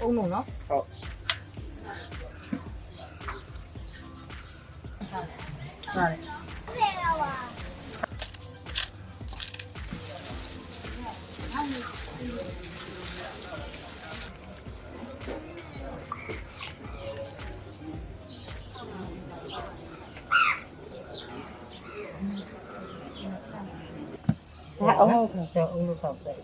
အုံလုံးနော်ဟုတ်ဟုတ်တယ် ဒါအုံလုံးကတော့အုံလုံးတော့ဆက်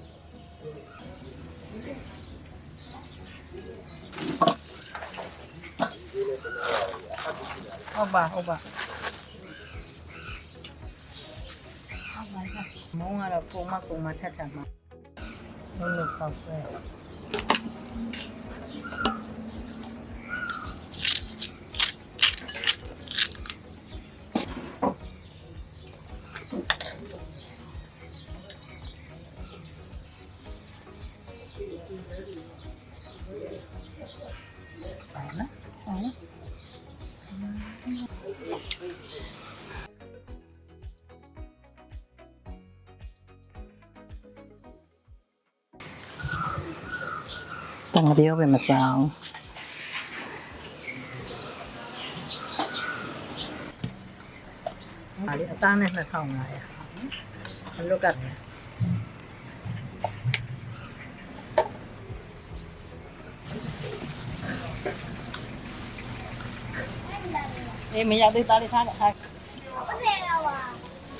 ဟုတ်ပါဟုတ်ပါမောင်းကတော့ပုံမပုံမထက်ထက်မှာအုံလုံးတော့ဆက်ပါနော်ဟုတ်နော်တန်ပြောပဲမဆောင် ตั้งเรียวเป็นมาสาวอาลิอาต้าเนี่ยมาทำไงอะมันรู้กันเนี่ย මෙයාදේ තාලේ සාග සාග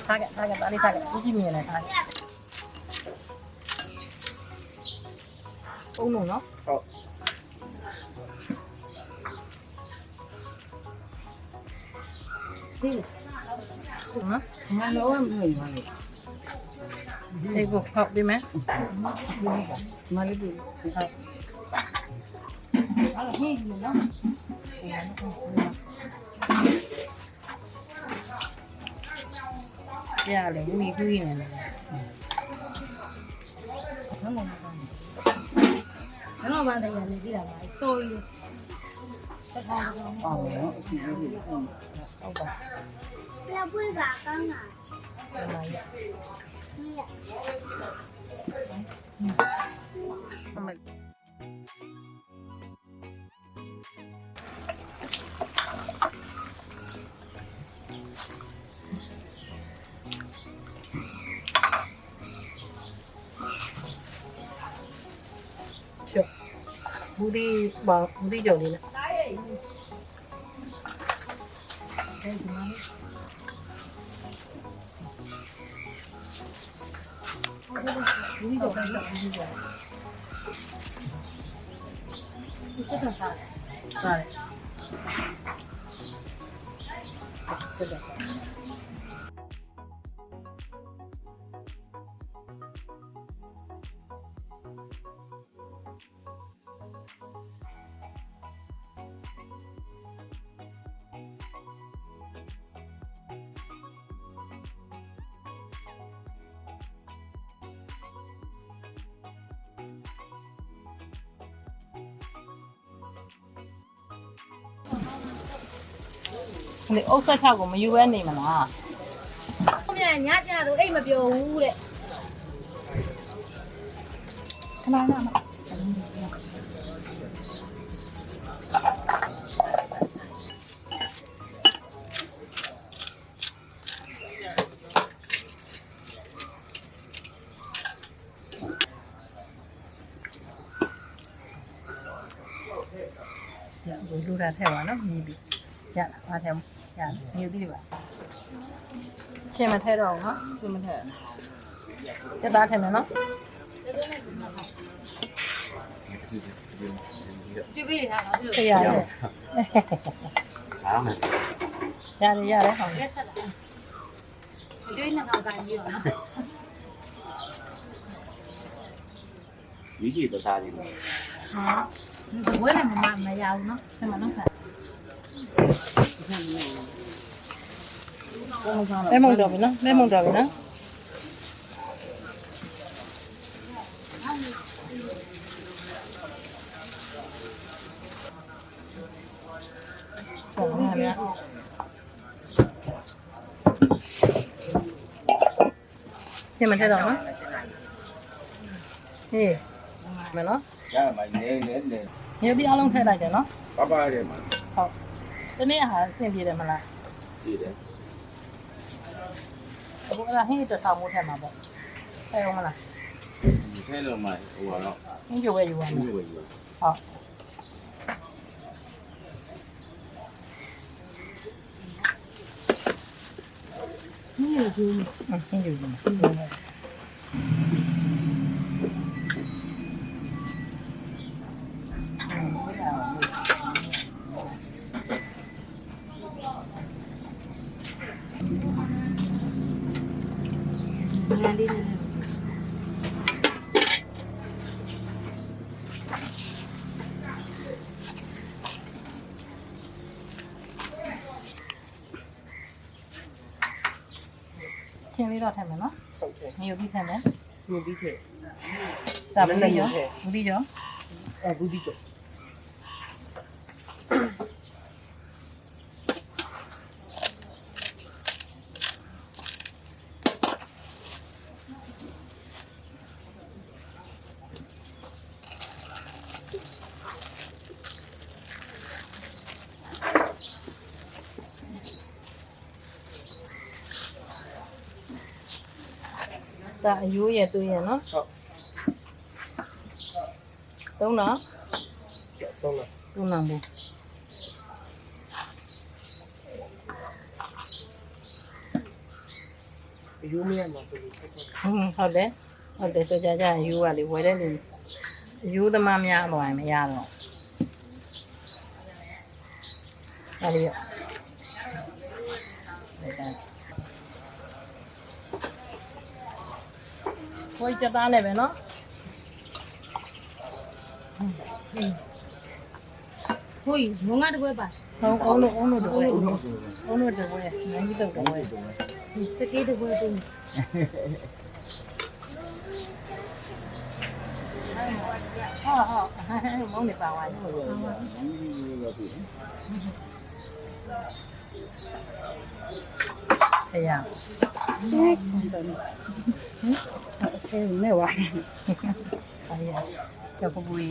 සාග සාග තාලේ සාග ඉති මිය නේ සාග ඔව් නෝ නෝ ඔව් Hãy subscribe cho kênh Ghiền Mì Gõ Để không bỏ lỡ những video hấp dẫn ra lại cái mi huy này nè. Nó ngon nó ngon bạn thầy này đi làm lại sôi còn nữa thì cái gì không không còn là vui bà con à புதி புதி ஜோலியில் புதி ஜோலியில் புதி ஜோலி sorry လေအုတ်ဆက်ချကိုမယူဘဲနေမလားဟုတ်မြန်ညကျတော့အိတ်မပြောဘူးတဲ့ခဏနာမရဘူးလူလာထဲပါနော်မြည်ပြီရတာပါထဲမှာ ည်သေးတယ်ပါရှင်းမထဲတော့ဘူးနော်ရှင်းမထဲရတာထဲမယ်နော်ကျွေးပေးနေတာတော့ဒီလိုခရတယ်အားမယ်ရတယ်ရတယ်ဟောင်းရက်ဆက်လာကျွေးနှစ်ကောင်ကန်ပြီးတော့နော်ဒီကြီးတော့စားနေတယ်ဟာဘွဲလည်းမမမရဘူးနော်ဆက်မနော်ခါမဲမုံတော်ပြီနော်မဲမုံတော်ပြီနော်ဆောင်း 레몬 드럽이나? 레몬 드럽이나? Chị mình thay đổi á Gì? Dạ, mày nó? Nhớ đi áo lông thay đại cho nó? Bye bye đi mà Không ဒီနေ့ဟာအဆင်ပြေတယ်မလားရှိတယ်အခုအဲ့ဒါဟင်းအတွက်ထောင်မိုးထက်မှာပေါ့အဲဟုတ်မလားဒီထဲလုံးမှာဟိုကတော့ဟင်းကြိုပဲယူရမှာဟဘူးဘူးုတ်ဟင်းကြိုယူဟင်းကြိုယူ खेलेगा थे ना योगी थे मैं योगी थे तब बुदी जो बुदी जो बुदी जो ဒါဘူးပြီးရောဘူးပြီးရောအဲဘူးဒီကျော်ဒါအယိုးရဲ့သူ့ရဲ့နော်ဟုတ်သုံးတော့တော့လားသုံးတော့ဘူးအယူမရမှာဆိုလို့ဆက်တော့ဟင်းဟုတ်တယ်ဟုတ်တယ်ဆိုကြကြအယိုးကလေဝယ်တဲ့လူအယိုးသမားများတော့မရတော့အဲ့ဒီ ကိုကြီးတက်သားနဲ့ပဲနော်ကိုကြီးဘုံကတကွဲပါဟောအောင်လို့အောင်လို့တကွဲအောင်လို့တကွဲနိုင်ပြီးတော့တကွဲစကေးတကွဲတူဟာဟာမုန်းနေပါဝါလို့ဟဲ့ရဟမ် အဲမဲ့ဝါအာရကျပူရီ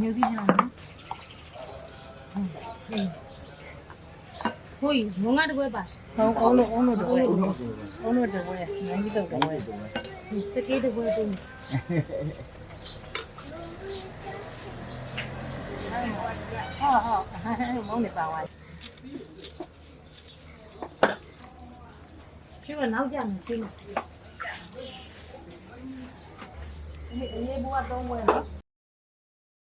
မြို့ကြီးကြောင့်ဟိုမုံငါတကွဲပါအောင်းအောင်းလို့အောင်းလို့တကွဲအောင်းလို့တကွဲနိုင်ကြီးတော့တကွဲဒီစကေးတကွဲတုံးဟာဟာမောင်းနေပါဝါဒီကနောက်ကြမယ်ပြင်း Llevo a dos huevos.